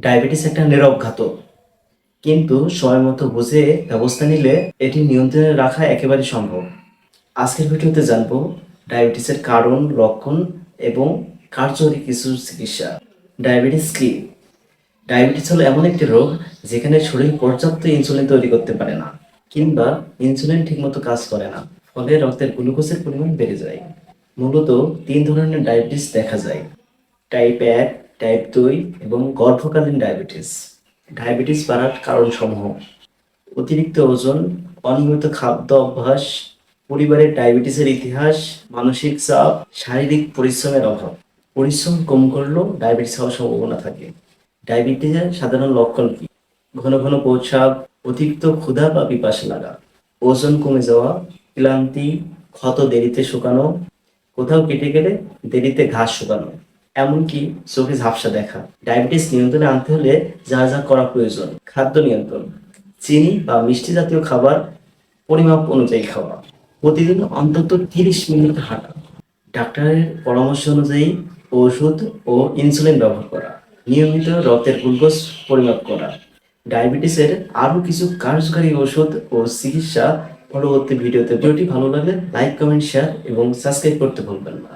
Diabetes একটা নীরব ঘাতক। কিন্তু সময় মতো বুঝে ব্যবস্থা নিলে এটি নিয়ন্ত্রণে রাখা একেবারে সম্ভব। আজকের ভিডিওতে জানব ডায়াবেটিসের কারণ, লক্ষণ এবং কার্যকরী কিছু চিকিৎসা। ডায়াবেটিস কি? ডায়াবেটিস হলো এমন একটি রোগ যেখানে শরীর পর্যাপ্ত ইনসুলিন তৈরি করতে পারে না কিংবা ইনসুলিন ঠিকমতো কাজ করে না, ফলে রক্তের গ্লুকোজের পরিমাণ বেড়ে যায়। মূলত তিন ধরনের ডায়াবেটিস দেখা যায়। টাইপ এক টাইপ দুই এবং গর্ভকালীন ডায়াবেটিস ডায়াবেটিস বাড়ার কারণসমূহ। অতিরিক্ত ওজন, অনিয়মিত খাদ্য অভ্যাস, পরিবারের ডায়াবেটিসের ইতিহাস, মানসিক চাপ, শারীরিক পরিশ্রমের অভাব। পরিশ্রম কম করলেও ডায়াবেটিস হওয়ার সম্ভাবনা থাকে। ডায়াবেটিসের সাধারণ লক্ষণ কি? ঘন ঘন প্রস্রাব, অতিরিক্ত ক্ষুধা বা পিপাসা লাগা, ওজন কমে যাওয়া, ক্লান্তি, ক্ষত দেরিতে শুকানো, কোথাও কেটে গেলে দেরিতে ঘাস শুকানো। এমনকি চোখে ঝাপসা দেখা। ডায়াবেটিস নিয়ন্ত্রণে আনতে হলে যা যা করা প্রয়োজন। খাদ্য নিয়ন্ত্রণ। চিনি বা মিষ্টি জাতীয় খাবার পরিমাপ অনুযায়ী খাওয়া। প্রতিদিন অন্তত তিরিশ মিনিট হাঁটা। ডাক্তারের পরামর্শ অনুযায়ী ওষুধ ও ইনসুলিন ব্যবহার করা। নিয়মিত রক্তের গ্লুকোজ পরিমাপ করা। ডায়াবেটিসের আরও কিছু কার্যকারী ওষুধ ও চিকিৎসা পরবর্তী ভিডিওতে। ভিডিওটি ভালো লাগলে লাইক, কমেন্ট, শেয়ার এবং সাবস্ক্রাইব করতে ভুলবেন না।